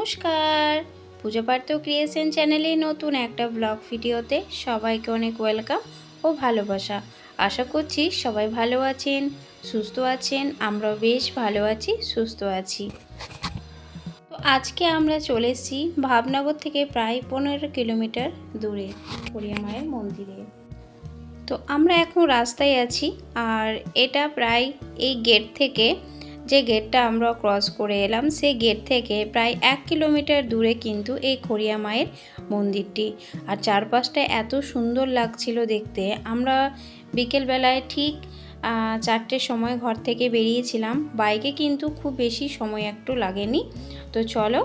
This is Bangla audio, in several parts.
নমস্কার। পুজো পার্থ ক্রিয়েশন চ্যানেলে নতুন একটা ব্লগ ভিডিওতে সবাইকে অনেক ওয়েলকাম ও ভালোবাসা। আশা করছি সবাই ভালো আছেন, সুস্থ আছেন, আমরাও বেশ ভালো আছি, সুস্থ আছি। তো আজকে আমরা চলে এসেছি ভাবনগর থেকে প্রায় পনেরো কিলোমিটার দূরে মায়ের মন্দিরে। তো আমরা এখন রাস্তায় আছি আর এটা প্রায় এই গেট থেকে যে গেটটা আমরা ক্রস করে এলাম, সেই গেট থেকে প্রায় এক কিলোমিটার দূরে কিন্তু এই খড়িয়া মায়ের মন্দিরটি। আর চারপাশটা এত সুন্দর লাগছিল দেখতে। আমরা বিকেলবেলায় ঠিক চারটের সময় ঘর থেকে বেরিয়েছিলাম। বাইকে কিন্তু খুব বেশি সময় একটু লাগেনি। তো চলো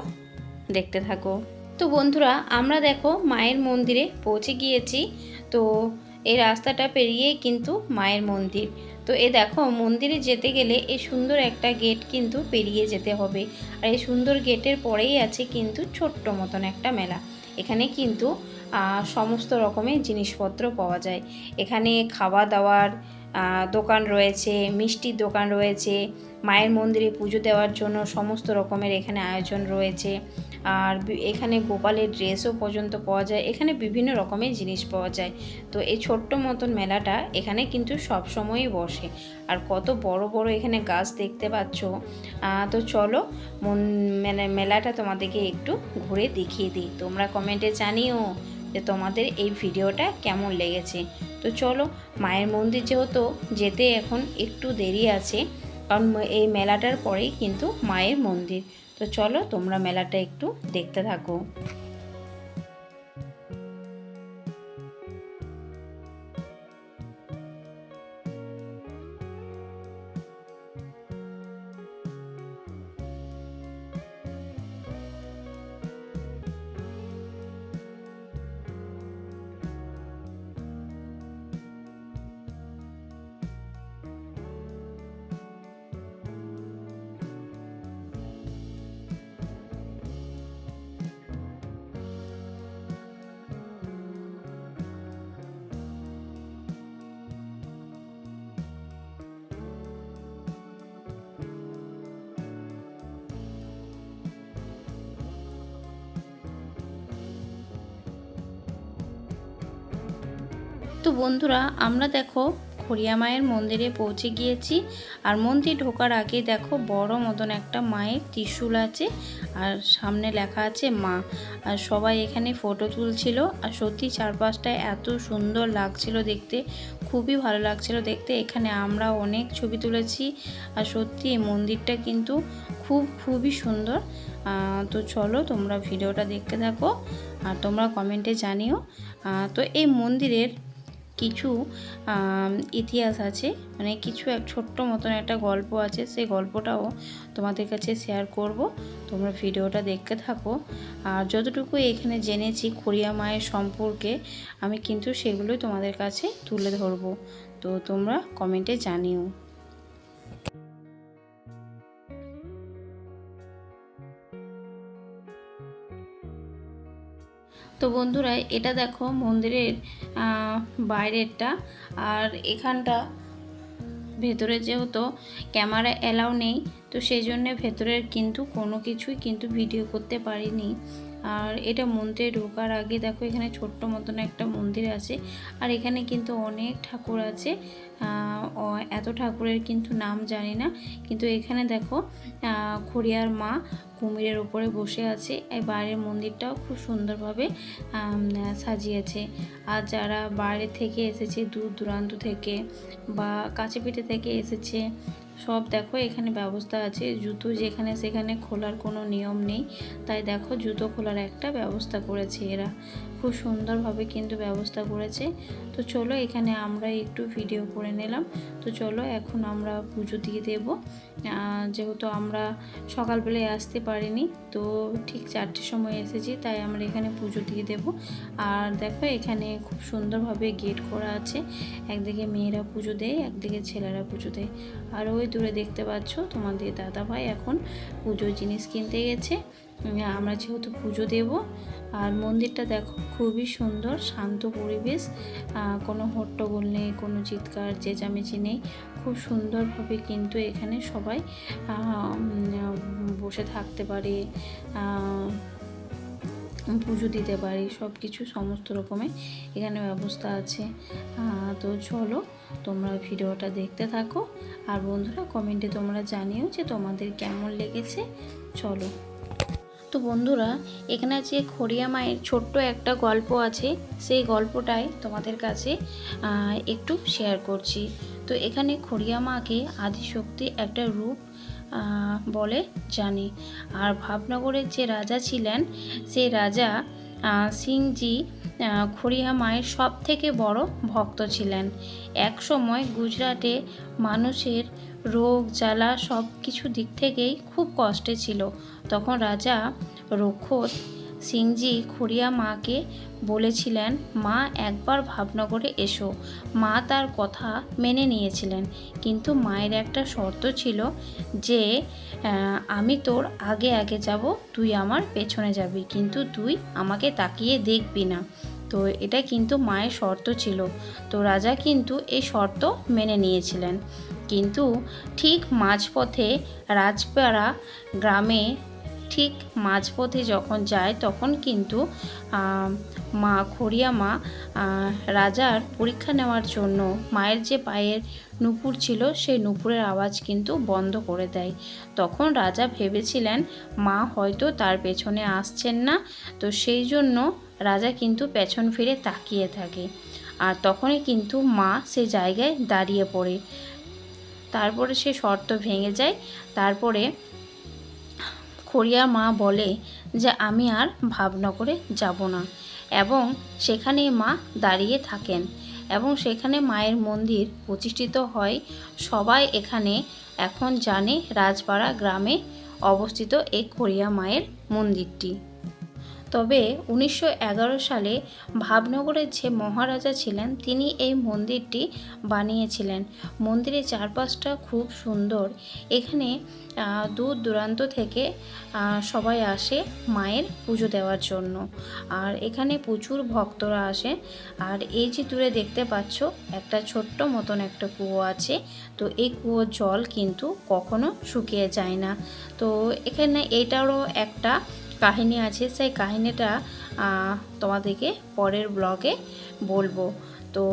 দেখতে থাকো। তো বন্ধুরা, আমরা দেখো মায়ের মন্দিরে পৌঁছে গিয়েছি। তো এই রাস্তাটা পেরিয়েই কিন্তু মায়ের মন্দির। তো এ দেখো, মন্দিরে যেতে গেলে এই সুন্দর একটা গেট কিন্তু পেরিয়ে যেতে হবে। আর এই সুন্দর গেটের পরেই আছে কিন্তু ছোট্ট মতন একটা মেলা। এখানে কিন্তু সমস্ত রকমের জিনিসপত্র পাওয়া যায়। এখানে খাওয়া দাওয়ার দোকান রয়েছে, মিষ্টির দোকান রয়েছে, মায়ের মন্দিরে পুজো দেওয়ার জন্য সমস্ত রকমের এখানে আয়োজন রয়েছে। আর এখানে গোপালের ড্রেসও পর্যন্ত পাওয়া যায়। এখানে বিভিন্ন রকমের জিনিস পাওয়া যায়। তো এই ছোট্ট মতন মেলাটা এখানে কিন্তু সব সময়ই বসে। আর কত বড় বড় এখানে গাছ দেখতে পাচ্ছ তো চলো মন মানে মেলাটা তোমাদেরকে একটু ঘুরে দেখিয়ে দিই। তোমরা কমেন্টে জানিও যে তোমাদের এই ভিডিওটা কেমন লেগেছে। তো চলো, মায়ের মন্দির যেহেতু যেতে এখন একটু দেরি আছে, কারণ এই মেলাটার পরেই কিন্তু মায়ের মন্দির। তো চলো তোমরা মেলাটা একটু দেখতে থাকো। তো বন্ধুরা, আমরা দেখো খড়িয়া মায়ের মন্দিরে পৌঁছে গিয়েছি। আর মন্দির ঢোকার আগে দেখো বড় মতন একটা মায়ের ত্রিশূল আছে আর সামনে লেখা আছে মা। আর সবাই এখানে ফটো তুলছিল আর সত্যি চারপাশটায় এত সুন্দর লাগছিল দেখতে, খুবই ভালো লাগছিল দেখতে। এখানে আমরা অনেক ছবি তুলেছি আর সত্যি এই মন্দিরটা কিন্তু খুব, খুবই সুন্দর। তো চলো তোমরা ভিডিওটা দেখতে থাকো আর তোমরা কমেন্টে জানিও। তো এই মন্দিরের কিছু ইতিহাস আছে। মানে কিছু এক ছোট্ট মতন একটা গল্প আছে, সেই গল্পটাও তোমাদের কাছে শেয়ার করব। তোমরা ভিডিওটা দেখতে থাকো। আর যতটুকু এখানে জেনেছি খড়িয়া মায়ের সম্পর্কে, আমি কিন্তু সেগুলোই তোমাদের কাছে তুলে ধরবো। তো তোমরা কমেন্টে জানিও। তো বন্ধুরা, এটা দেখো মন্দিরের বাইরেরটা। আর এখানটা ভেতরে যেহেতু ক্যামেরা অ্যালাউ নেই, তো সেই জন্যে ভেতরের কিন্তু কোনো কিছুই কিন্তু ভিডিও করতে পারিনি। আর এটা মন্দিরে ঢোকার আগে দেখো এখানে ছোট্ট মতন একটা মন্দির আছে। আর এখানে কিন্তু অনেক ঠাকুর আছে। এত ঠাকুরের কিন্তু নাম জানি না। কিন্তু এখানে দেখো খড়িয়ার মা কুমিরের উপরে বসে আছে। এই বাইরের মন্দিরটাও খুব সুন্দরভাবে সাজিয়েছে। আর যারা বাইরে থেকে এসেছে, দূর দূরান্ত থেকে বা কাছে পিঠে থেকে এসেছে, সব দেখো এখানে ব্যবস্থা আছে। জুতো যেখানে সেখানে খোলার কোনো নিয়ম নেই। তাই দেখো জুতো খোলার একটা ব্যবস্থা করেছে এরা। খুব সুন্দরভাবে কিন্তু ব্যবস্থা করেছে। তো চলো এখানে আমরা একটু ভিডিও করে নিলাম। তো চলো এখন আমরা পুজো দিয়ে দেবো। যেহেতু আমরা সকালবেলায় আসতে পারিনি, তো ঠিক চারটের সময় এসেছি, তাই আমরা এখানে পুজো দিয়ে দেব। আর দেখো এখানে খুব সুন্দরভাবে গেট করা আছে। একদিকে মেয়েরা পুজো দেয়, একদিকে ছেলেরা পুজো দেয়। আর ওই দূরে দেখতে পাচ্ছ তোমাদের দাদা ভাই এখন পুজোর জিনিস কিনতে গেছে। আমরা যেহেতু পুজো দেব, আর মন্দিরটা দেখো খুবই সুন্দর, শান্ত পরিবেশ কোনো হট্টগোল নেই, কোনো চিৎকার, চেঁচামেচি নেই, খুব সুন্দরভাবে কিন্তু এখানে সবাই বসে থাকতে পারে পুজো দিতে পারি সব কিছু সমস্ত রকমের এখানে ব্যবস্থা আছে। তো চলো তোমরা ভিডিওটা দেখতে থাকো, আর বন্ধুরা কমেন্টে তোমরা জানিও যে তোমাদের কেমন লেগেছে, চলো। তো বন্ধুরা, এখানে যে খড়িয়া মায়ের ছোট্ট একটা গল্প আছে। সেই গল্পটাই তোমাদের কাছে একটু শেয়ার করছি। তো এখানে খড়িয়া মাকে আদিশক্তি একটা রূপ বলে জানি। আর ভাবনগরের যে রাজা ছিলেন সেই রাজা সিংজি খড়িয়া মায়ের সব থেকে বড় ভক্ত ছিলেন। এক সময় গুজরাটে মানুষের রোগ, জ্বালা সব কিছু দিক থেকেই খুব কষ্টে ছিল। তখন রাজা রক্ষত সিংজি খড়িয়া মাকে বলেছিলেন, মা, একবার ভাবনগরে এসো। মা তার কথা মেনে নিয়েছিলেন। কিন্তু মায়ের একটা শর্ত ছিল যে আমি তোর আগে আগে যাব, তুই আমার পেছনে যাবি। কিন্তু তুই আমাকে তাকিয়ে দেখবি না। তো এটা কিন্তু মায়ের শর্ত ছিল। তো রাজা কিন্তু এই শর্ত মেনে নিয়েছিলেন। কিন্তু ঠিক মাঝপথে রাজপাড়া গ্রামে ঠিক মাঝপথে যখন যায় তখন কিন্তু মা খড়িয়া মা রাজার পরীক্ষা নেওয়ার জন্য মায়ের যে পায়ের নুপুর ছিল সেই নুপুরের আওয়াজ কিন্তু বন্ধ করে দেয়। তখন রাজা ভেবেছিলেন, মা হয়তো তার পেছনে আসছেন না। তো সেই জন্য রাজা কিন্তু পেছন ফিরে তাকিয়ে থাকে। আর তখনই কিন্তু মা সে জায়গায় দাঁড়িয়ে পড়ে। তারপরে সে শর্ত ভেঙে যায়। তারপরে খড়িয়া মা বলে যে, আমি আর ভাবনগরে যাব না। এবং সেখানে মা দাঁড়িয়ে থাকেন এবং সেখানে মায়ের মন্দির প্রতিষ্ঠিত হয়। সবাই এখানে এখন জানে রাজপাড়া গ্রামে অবস্থিত এই খড়িয়া মায়ের মন্দিরটি। তবে উনিশশো এগারো সালে ভাবনগরের যে মহারাজা ছিলেন, তিনি এই মন্দিরটি বানিয়েছিলেন। মন্দিরের চারপাশটা খুব সুন্দর। এখানে দূর দূরান্ত থেকে সবাই আসে মায়ের পুজো দেওয়ার জন্য। আর এখানে প্রচুর ভক্তরা আসে। আর এই যে দূরে দেখতে পাচ্ছ, একটা ছোট্ট মতন একটা কুয়ো আছে। তো এই কুয়োর জল কিন্তু কখনো শুকিয়ে যায় না। তো এখানে এটারও একটা কাহিনী আছে সেই কাহিনীটা তোমাদেরকে পরের ব্লগে বলব। তো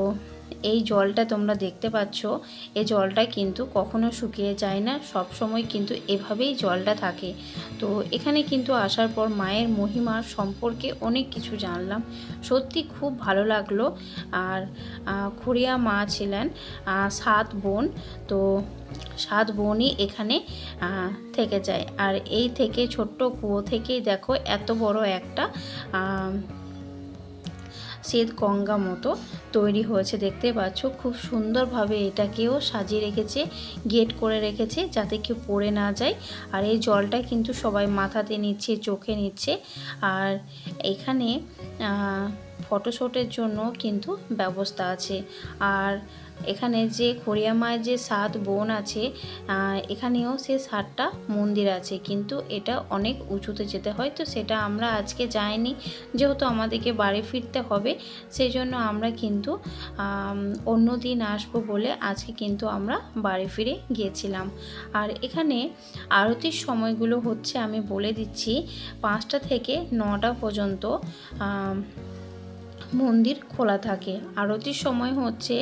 এই জলটা তোমরা দেখতে পাচ্ছ এই জলটা কিন্তু কখনো শুকিয়ে যায় না, সব সময় কিন্তু এভাবেই জলটা থাকে। তো এখানে কিন্তু আসার পর মায়ের মহিমার সম্পর্কে অনেক কিছু জানলাম। সত্যি খুব ভালো লাগল। আর খুড়িয়া মা ছিলেন সাত বোন। তো সাত বোনই এখানে থেকে যায়। আর এই থেকে ছোট্ট কুয়ো থেকেই দেখো এত বড় একটা শ্বেত গঙ্গা মতো তৈরি হয়েছে, দেখতে পাচ্ছ। খুব সুন্দরভাবে এটাকেও সাজিয়ে রেখেছে, গেট করে রেখেছে যাতে কেউ পড়ে না যায়। আর এই জলটা কিন্তু সবাই মাথাতে নিচ্ছে, চোখে নিচ্ছে। আর এখানে ফটোশ্যুটের জন্য কিন্তু ব্যবস্থা আছে। আর এখানে যে খড়িয়া মায়ের যে সাত বোন আছে এখানেও সে সাতটা মন্দির আছে। কিন্তু এটা অনেক উঁচুতে যেতে হয়, তো সেটা আমরা আজকে যাইনি। যেহেতু আমাদেরকে বাড়ি ফিরতে হবে সেই জন্য আমরা কিন্তু অন্য দিন আসব বলে আজকে কিন্তু আমরা বাড়ি ফিরে গিয়েছিলাম। আর এখানে আরতির সময়গুলো হচ্ছে আমি বলে দিচ্ছি, পাঁচটা থেকে নটা পর্যন্ত মন্দির খোলা থাকে। আরতির সময় হচ্ছে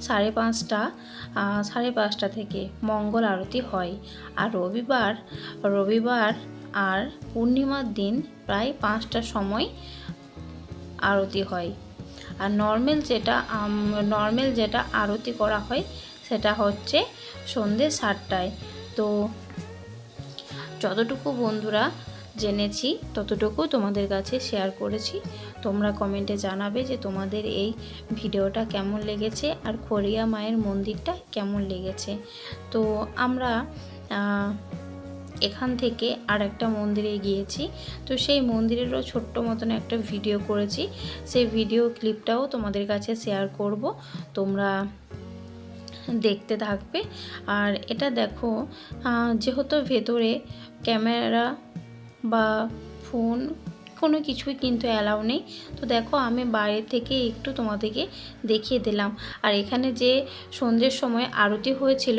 সাড়ে পাঁচটা সাড়ে পাঁচটা থেকে মঙ্গল আরতি হয়। আর রবিবার রবিবার আর পূর্ণিমার দিন প্রায় পাঁচটার সময় আরতি হয়। আর নর্মাল যেটা নর্মাল যেটা আরতি করা হয় সেটা হচ্ছে সন্ধ্যে সাতটায়। তো যতটুকু বন্ধুরা জেনেছি, ততটুকু তোমাদের কাছে শেয়ার করেছি। তোমরা কমেন্টে জানাবে যে তোমাদের এই ভিডিওটা কেমন লেগেছে আর খড়িয়া মায়ের মন্দিরটা কেমন লেগেছে। তো আমরা এখান থেকে আর একটা মন্দিরে গিয়েছি। তো সেই মন্দিরেরও ছোট্ট মতন একটা ভিডিও করেছি। সেই ভিডিও ক্লিপটাও তোমাদের কাছে শেয়ার করব। তোমরা দেখতে থাকবে। আর এটা দেখো যেহেতু ভেতরে ক্যামেরা বা ফোন কোনো কিছুই কিন্তু অ্যালাউ নেই। তো দেখো, আমি বাইরে থেকে একটু তোমাদেরকে দেখিয়ে দিলাম। আর এখানে যে সন্ধ্যের সময় আরতি হয়েছিল,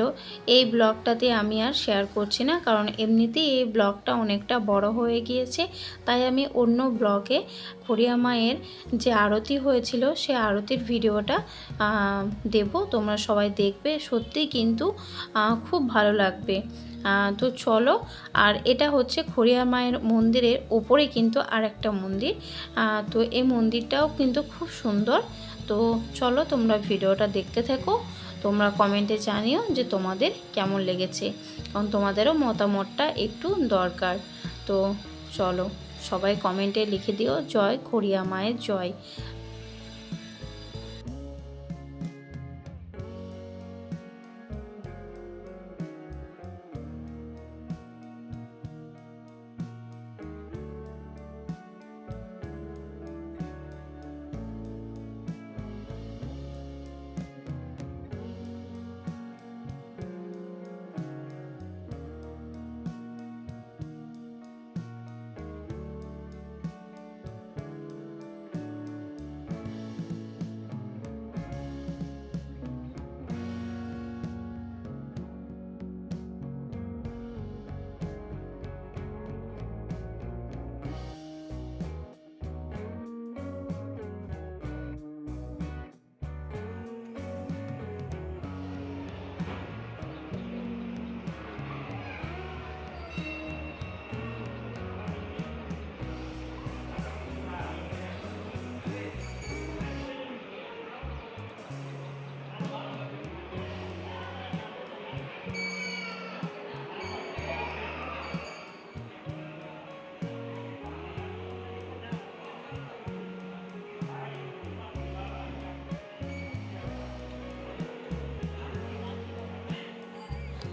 এই ব্লগটাতে আমি আর শেয়ার করছি না। কারণ এমনিতেই এই ব্লগটা অনেকটা বড় হয়ে গিয়েছে। তাই আমি অন্য ব্লগে খড়িয়া মায়ের যে আরতি হয়েছিল, সে আরতির ভিডিওটা দেব। তোমরা সবাই দেখবে। সত্যিই কিন্তু খুব ভালো লাগবে। তো চলো, আর এটা হচ্ছে খড়িয়া মায়ের মন্দিরের ওপরে কিন্তু আর একটা মন্দির তো এই মন্দিরটাও কিন্তু খুব সুন্দর। তো চলো, তোমরা ভিডিওটা দেখতে থেকো। তোমরা কমেন্টে জানিও যে তোমাদের কেমন লেগেছে। কারণ তোমাদেরও মতামতটা একটু দরকার। তো চলো, সবাই কমেন্টে লিখে দিও, জয় খড়িয়া মায়ের জয়।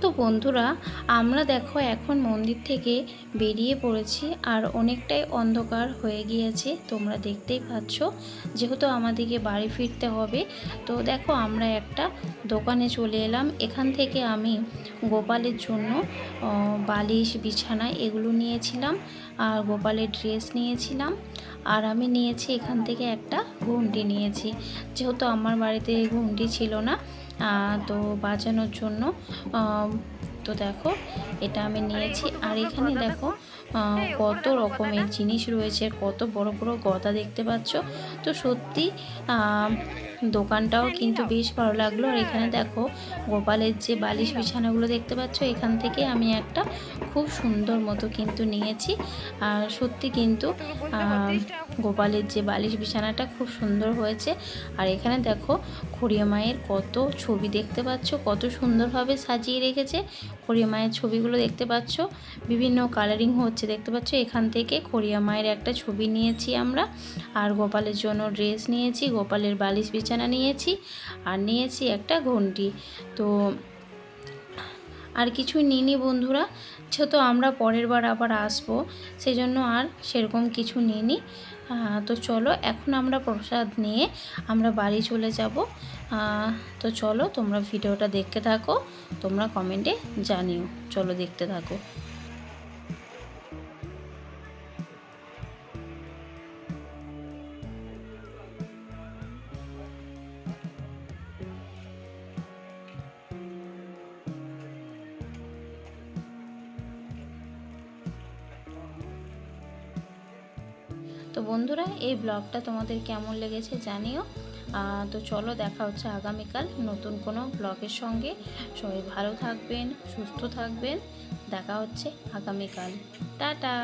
তো বন্ধুরা, আমরা দেখো এখন মন্দির থেকে বেরিয়ে পড়েছি আর অনেকটাই অন্ধকার হয়ে গিয়েছে, তোমরা দেখতেই পাচ্ছ। যেহেতু আমাদেরকে বাড়ি ফিরতে হবে, তো দেখো আমরা একটা দোকানে চলে এলাম। এখান থেকে আমি গোপালের জন্য বালিশ, বিছানা এগুলো নিয়েছিলাম আর গোপালের ড্রেস নিয়েছিলাম। আর আমি নিয়েছি এখান থেকে একটা ঘুমটি নিয়েছি। যেহেতু আমার বাড়িতে ঘুমটি ছিল না তো বাজানোর জন্য তো দেখো, এটা আমি নিয়েছি। আর এখানে দেখো কত রকমের জিনিস রয়েছে, কত বড় বড় গদা দেখতে পাচ্ছ। তো সত্যি দোকানটাও কিন্তু বেশ ভালো লাগল। আর এখানে দেখো, গোপালের যে বালিশ বিছানাগুলো দেখতে পাচ্ছ, এখান থেকে আমি একটা খুব সুন্দর মতো কিন্তু নিয়েছি। আর সত্যি কিন্তু গোপালের যে বালিশ বিছানাটা খুব সুন্দর হয়েছে। আর এখানে দেখো, খড়িয়া মায়ের কত ছবি দেখতে পাচ্ছ, কত সুন্দরভাবে সাজিয়ে রেখেছে। খড়িয়া মায়ের ছবিগুলো দেখতে পাচ্ছ। বিভিন্ন কালারিং হচ্ছে দেখতে পাচ্ছ? এখান থেকে খড়িয়া মায়ের একটা ছবি নিয়েছি আমরা। আর গোপালের জন্য ড্রেস নিয়েছি গোপালের বালিশ বিছানা নিয়েছি আর নিয়েছি একটা ঘন্টি। তো আর কিছুই নিইনি বন্ধুরা। যেহেতু আমরা পরের বার আবার আসব। সেই জন্য আর সেরকম কিছু আহ, তো চলো, এখন আমরা প্রসাদ নিয়ে আমরা বাড়ি চলে যাব। তো চলো, তোমরা ভিডিওটা দেখতে থাকো, তোমরা কমেন্টে জানিও। চলো দেখতে থাকো। তো বন্ধুরা, এই ব্লগটা তোমাদের কেমন লেগেছে জানিও। তো চলো দেখা হচ্ছে আগামীকাল নতুন কোনো ব্লগের সঙ্গে। সবাই ভালো থাকবেন, সুস্থ থাকবেন। দেখা হচ্ছে আগামীকাল। টাটা!